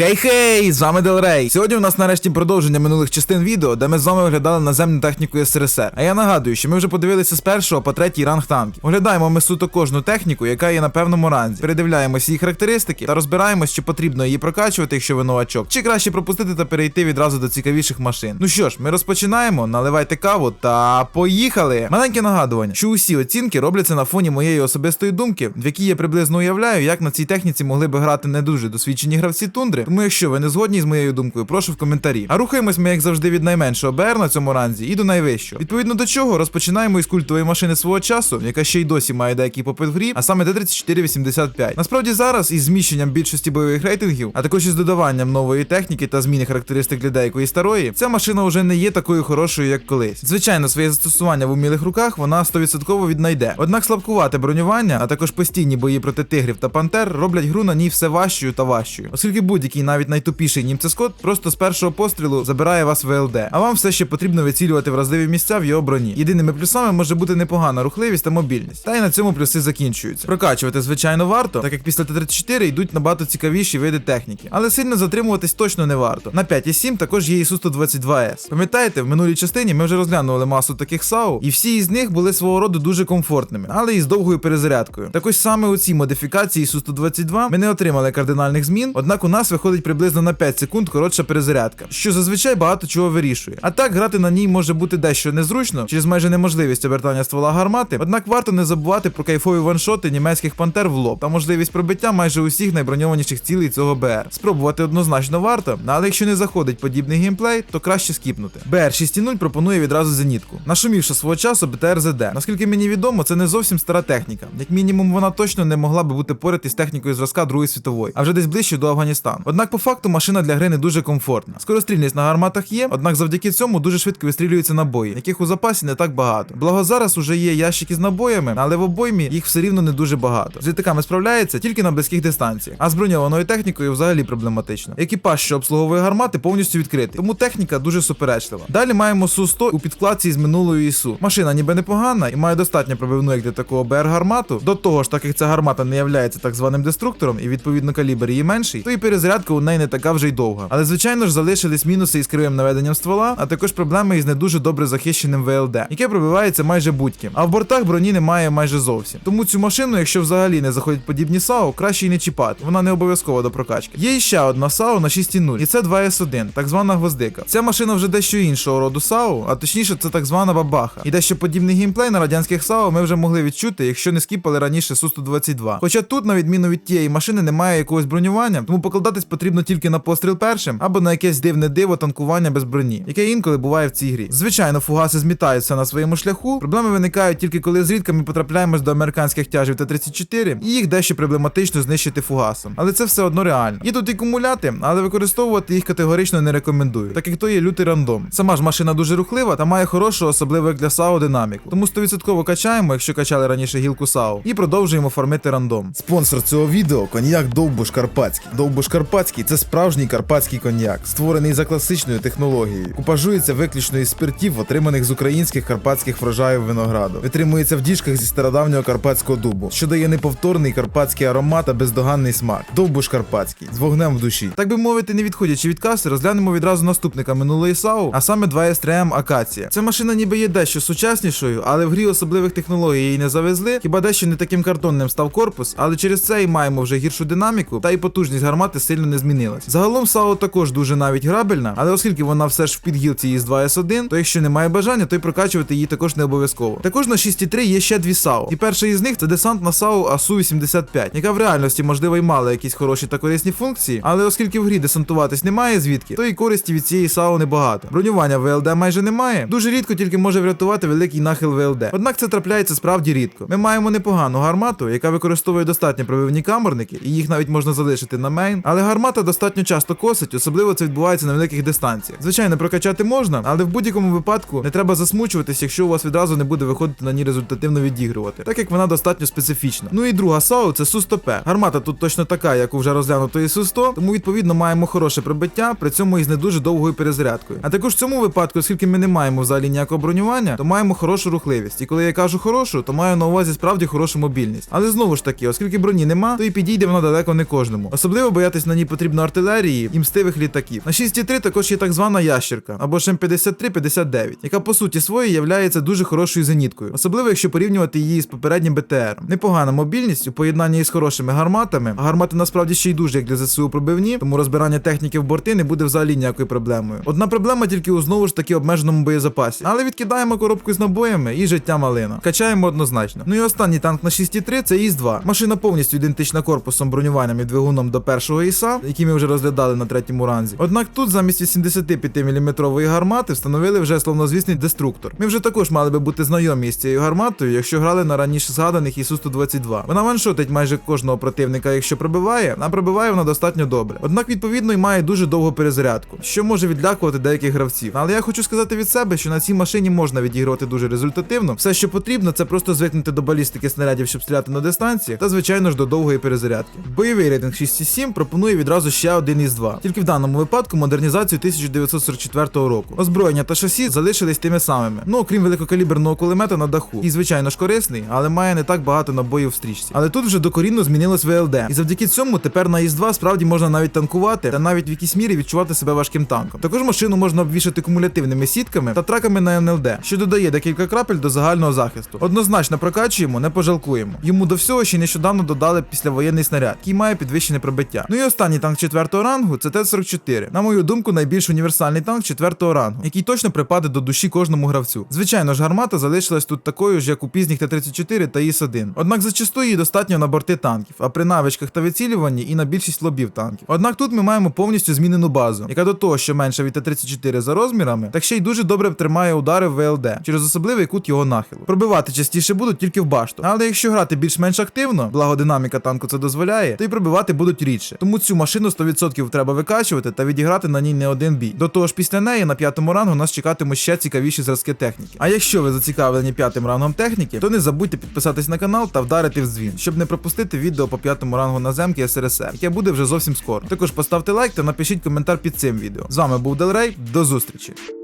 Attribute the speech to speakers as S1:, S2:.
S1: Хей-хей! З вами Делрей. Сьогодні у нас нарешті продовження минулих частин відео, де ми з вами оглядали наземну техніку СРСР. А я нагадую, що ми вже подивилися з першого по третій ранг танків. Оглядаємо ми суто кожну техніку, яка є на певному ранзі. Передивляємося її характеристики та розбираємось, чи потрібно її прокачувати, якщо ви новачок, чи краще пропустити та перейти відразу до цікавіших машин. Ну що ж, ми розпочинаємо. Наливайте каву та поїхали! Маленьке нагадування, що усі оцінки робляться на фоні моєї особистої думки, в якій я приблизно уявляю, як на цій техніці могли би грати не дуже досвідчені гравці тундри. Тому, якщо ви не згодні з моєю думкою, прошу в коментарі. А рухаємось ми, як завжди, від найменшого БР на цьому ранзі і до найвищого. Відповідно до чого розпочинаємо із культової машини свого часу, яка ще й досі має деякий попит в грі, а саме Т-3485. Насправді зараз із зміщенням більшості бойових рейтингів, а також із додаванням нової техніки та зміни характеристик для деякої старої, ця машина вже не є такою хорошою, як колись. Звичайно, своє застосування в умілих руках вона 100% віднайде. Однак слабкувате бронювання, а також постійні бої проти тигрів та пантер роблять гру на ній все важчою та важчою, оскільки будь-який навіть найтупіший німцескот просто з першого пострілу забирає вас в ЛД, а вам все ще потрібно вицілювати вразливі місця в його броні. Єдиними плюсами може бути непогана рухливість та мобільність. Та й на цьому плюси закінчуються. Прокачувати, звичайно, варто, так як після Т-34 йдуть набагато цікавіші види техніки, але сильно затримуватись точно не варто. На 5,7 також є і Су-122С. Пам'ятаєте, в минулій частині ми вже розглянули масу таких САУ, і всі із них були свого роду дуже комфортними, але і з довгою перезарядкою. Так ось саме у цій модифікації Су-122 ми не отримали кардинальних змін, однак у нас виходить приблизно на 5 секунд коротша перезарядка, що зазвичай багато чого вирішує. А так грати на ній може бути дещо незручно через майже неможливість обертання ствола гармати. Однак варто не забувати про кайфові ваншоти німецьких пантер в лоб та можливість пробиття майже усіх найброньованіших цілей цього БР. Спробувати однозначно варто, але якщо не заходить подібний геймплей, то краще скіпнути. БР 6.0 пропонує відразу зенітку. Нашумівши свого часу БТР-ЗД. Наскільки мені відомо, це не зовсім стара техніка. Як мінімум, вона точно не могла би бути поряд із технікою зразка Другої світової, а вже десь ближче до Афганістану. Однак, по факту, машина для гри не дуже комфортна. Скорострільність на гарматах є, однак завдяки цьому дуже швидко вистрілюються набої, яких у запасі не так багато. Благо зараз уже є ящики з набоями, але в обоймі їх все рівно не дуже багато. З літаками справляється тільки на близьких дистанціях, а з броньованою технікою взагалі проблематично. Екіпаж, що обслуговує гармати, повністю відкритий, тому техніка дуже суперечлива. Далі маємо Су-100 у підкладці з минулої ІСУ. Машина ніби непогана і має достатньо пробивну як для такого БР гармату. До того ж, так як ця гармата не являється так званим деструктором і відповідно калібр її менший, то і перезарядка у неї не така вже й довга. Але звичайно ж залишились мінуси із кривим наведенням ствола, а також проблеми із не дуже добре захищеним ВЛД, яке пробивається майже будь-ким. А в бортах броні немає майже зовсім. Тому цю машину, якщо взагалі не заходять подібні САУ, краще й не чіпати. Вона не обов'язкова до прокачки. Є ще одна САУ на 6.0, і це 2С1, так звана гвоздика. Ця машина вже дещо іншого роду САУ, а точніше, це так звана бабаха. І дещо подібний геймплей на радянських САУ ми вже могли відчути, якщо не скіпали раніше Су-122. Хоча тут, на відміну від тієї машини, немає якогось бронювання, тому покладатись потрібно тільки на постріл першим або на якесь дивне диво танкування без броні, яке інколи буває в цій грі. Звичайно, фугаси змітаються на своєму шляху. Проблеми виникають тільки коли зрідка ми потрапляємось до американських тяжів Т-34, і їх дещо проблематично знищити фугасом. Але це все одно реально. Є тут і кумуляти, але використовувати їх категорично не рекомендую, так як то є лютий рандом. Сама ж машина дуже рухлива та має хорошу, особливо як для САУ динаміку. Тому 100% качаємо, якщо качали раніше гілку САУ, і продовжуємо фармити рандом.
S2: Спонсор цього відео коньяк Довбуш Карпатський. Довбуш Карпатський це справжній карпатський коньяк, створений за класичною технологією. Купажується виключно із спиртів, отриманих з українських карпатських врожаїв винограду. Витримується в діжках зі стародавнього карпатського дубу, що дає неповторний карпатський аромат та бездоганний смак. Довбуш Карпатський з вогнем в душі.
S1: Так би мовити, не відходячи від каси, розглянемо відразу наступника минулої САУ, а саме 2S3M Акація. Ця машина ніби є дещо сучаснішою, але в грі особливих технологій її не завезли. Хіба дещо не таким картонним став корпус, але через це і маємо вже гіршу динаміку, та й потужність гармати сильно не змінилась. Загалом САУ також дуже навіть грабельна, але оскільки вона все ж в підгілці із 2S1, то якщо немає бажання, то й прокачувати її також не обов'язково. Також на 6.3 є ще дві САУ. І перша із них це десантна САУ АСУ-85, яка в реальності можливо й мала якісь хороші та корисні функції, але оскільки в грі десантуватись немає звідки, то і користі від цієї САУ небагато. Бронювання ВЛД майже немає. Дуже рідко тільки може врятувати великий нахил ВЛД. Однак це трапляється справді рідко. Ми маємо непогану гармату, яка використовує достатньо пробивні камерники, і їх навіть можна залишити на мейн. Але гармата достатньо часто косить, особливо це відбувається на великих дистанціях. Звичайно, прокачати можна, але в будь-якому випадку не треба засмучуватись, якщо у вас відразу не буде виходити на ній результативно відігрувати, так як вона достатньо специфічна. Ну і друга САУ це Су-100П. Гармата тут точно така, як у вже розглянутої Су-100, тому відповідно маємо хороше прибиття, при цьому із не дуже довгою перезарядкою. А також в цьому випадку, оскільки ми не маємо взагалі ніякого бронювання, то маємо хорошу рухливість. І коли я кажу хорошу, то маю на увазі справді хорошу мобільність. Але знову ж таки, оскільки броні нема, то і підійде вона далеко не кожному. Особливо боятись на ній потрібно артилерії і мстивих літаків. На 6.3 також є так звана ящерка або ж М53-59, яка по суті своєї являється дуже хорошою зеніткою, особливо якщо порівнювати її з попереднім БТР. Непогана мобільність у поєднанні із хорошими гарматами. А гармати насправді ще й дуже як для ЗСУ пробивні, тому розбирання техніки в борти не буде взагалі ніякою проблемою. Одна проблема тільки у знову ж таки обмеженому боєзапасі. Але відкидаємо коробку з набоями і життя малина. Качаємо однозначно. Ну і останній танк на 6.3 це ІС-2. Машина повністю ідентична корпусом, бронюванням і двигуном до першого ІСа, який ми вже розглядали на третьому ранзі. Однак тут замість 85 мм гармати встановили вже словнозвісний деструктор. Ми вже також мали би бути знайомі з цією гарматою, якщо грали на раніше згаданих ісу 122 Вона ваншотить майже кожного противника, якщо пробиває, а пробиває вона достатньо добре. Однак, відповідно, й має дуже довгу перезарядку, що може відлякувати деяких гравців. Але я хочу сказати від себе, що на цій машині можна відігрувати дуже результативно. Все, що потрібно, це просто звикнути до балістики снарядів, щоб стріляти на дистанціях, та звичайно ж до довгої перезарядки. Бойовий рейтинг 6.7 пропонує відразу ще один із 2 Тільки в даному випадку модернізацію 1944 року. Озброєння та шасі залишились тими самими. Ну окрім великокаліберного кулемета на даху. І звичайно ж корисний, але має не так багато набоїв в стрічці. Але тут вже докорінно змінилось ВЛД. І завдяки цьому тепер на ІС-2 справді можна навіть танкувати та навіть в якійсь мірі відчувати себе важким танком. Також машину можна обвішати кумулятивними сітками та траками на НЛД, що додає декілька крапель до загального захисту. Однозначно прокачуємо, не пожалкуємо. Йому до всього ще нещодавно додали післявоєнний снаряд, який має підвищене пробиття. Ну і останній танк четвертого рангу це Т-44. На мою думку, найбільш універсальний танк четвертого рангу, який точно припаде до душі кожному гравцю. Звичайно ж, гармата залишилась тут такою ж, як у пізніх Т-34 та ІС-1. Однак зачастую її достатньо на борти танків, а при навичках та вицілюванні і на більшість лобів танків. Однак тут ми маємо повністю змінену базу, яка до того, що менша від Т-34 за розмірами, так ще й дуже добре тримає удари в ВЛД через особливий кут його нахилу. Пробивати частіше будуть тільки в башту. Але якщо грати більш-менш активно, благо динаміка танку це дозволяє, то й пробивати будуть рідше. Тому цю машину 100% треба викачувати та відіграти на ній не один бій. До того ж, після неї на п'ятому рангу нас чекатимуть ще цікавіші зразки техніки. А якщо ви зацікавлені п'ятим рангом техніки, то не забудьте підписатись на канал та вдарити в дзвін, щоб не пропустити відео по п'ятому рангу наземки СРСР, яке буде вже зовсім скоро. Також поставте лайк та напишіть коментар під цим відео. З вами був Делрей, до зустрічі.